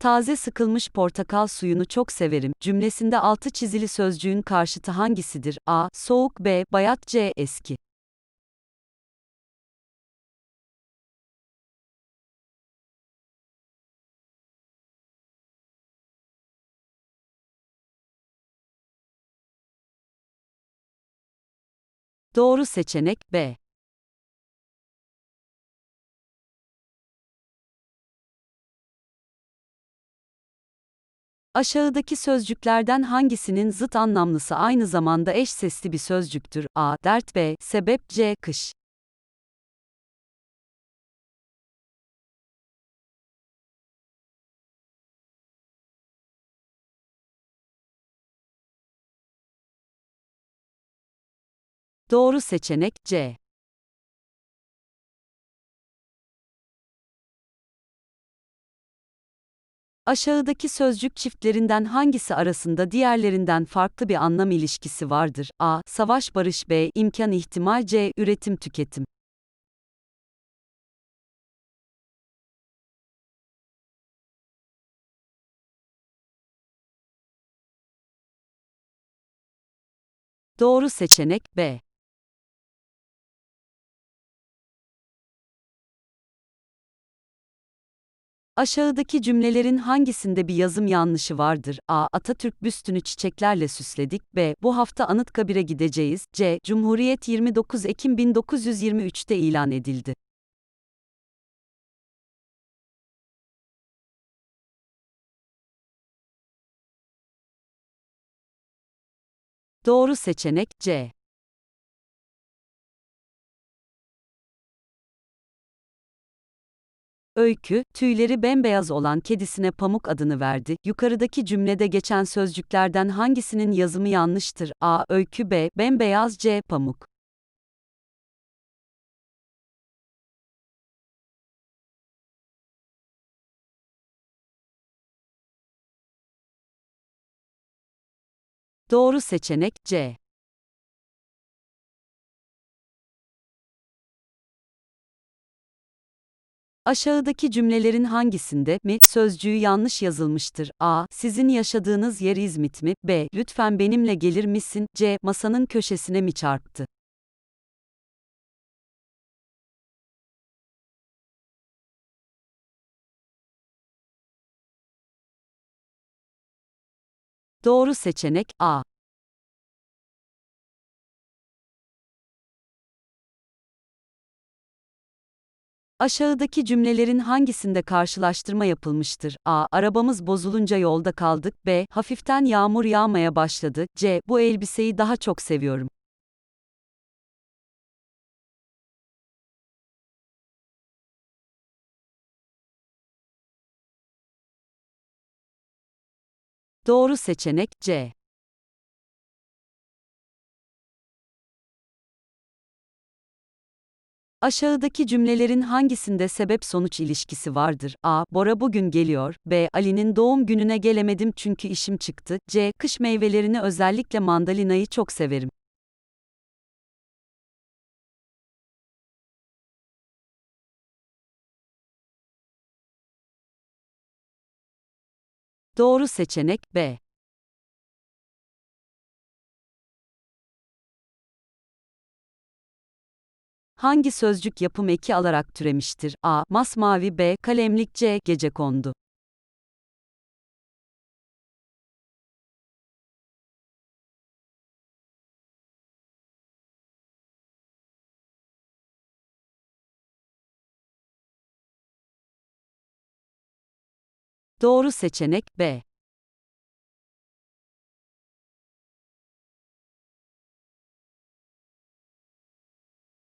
Taze sıkılmış portakal suyunu çok severim. Cümlesinde altı çizili sözcüğün karşıtı hangisidir? A. Soğuk B. Bayat C. Eski. Doğru seçenek B. Aşağıdaki sözcüklerden hangisinin zıt anlamlısı aynı zamanda eş sesli bir sözcüktür? A. Dert B. Sebep C. Kış. Doğru seçenek C. Aşağıdaki sözcük çiftlerinden hangisi arasında diğerlerinden farklı bir anlam ilişkisi vardır? A. Savaş barış B. imkan ihtimal C. Üretim tüketim. Doğru seçenek B. Aşağıdaki cümlelerin hangisinde bir yazım yanlışı vardır? A. Atatürk büstünü çiçeklerle süsledik. B. Bu hafta Anıtkabir'e gideceğiz. C. Cumhuriyet 29 Ekim 1923'te ilan edildi. Doğru seçenek C. Öykü, tüyleri bembeyaz olan kedisine Pamuk adını verdi. Yukarıdaki cümlede geçen sözcüklerden hangisinin yazımı yanlıştır? A. Öykü B. Bembeyaz C. Pamuk. Doğru seçenek C. Aşağıdaki cümlelerin hangisinde mi sözcüğü yanlış yazılmıştır? A. Sizin yaşadığınız yer İzmit mi? B. Lütfen benimle gelir misin? C. Masanın köşesine mi çarptı? Doğru seçenek A. Aşağıdaki cümlelerin hangisinde karşılaştırma yapılmıştır? A. Arabamız bozulunca yolda kaldık. B. Hafiften yağmur yağmaya başladı. C. Bu elbiseyi daha çok seviyorum. Doğru seçenek C. Aşağıdaki cümlelerin hangisinde sebep-sonuç ilişkisi vardır? A. Bora bugün geliyor. B. Ali'nin doğum gününe gelemedim çünkü işim çıktı. C. Kış meyvelerini özellikle mandalinayı çok severim. Doğru seçenek B. Hangi sözcük yapım eki alarak türemiştir? A. Masmavi B. Kalemlik C. Gecekondu. Doğru seçenek B.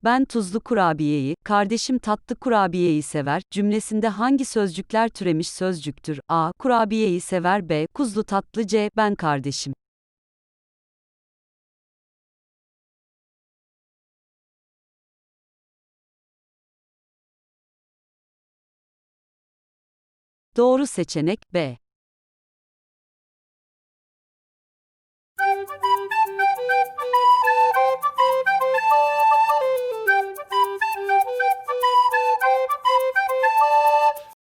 Ben tuzlu kurabiyeyi, kardeşim tatlı kurabiyeyi sever cümlesinde hangi sözcükler türemiş sözcüktür? A. Kurabiyeyi sever B. Kuzlu tatlı C. Ben kardeşim. Doğru seçenek B.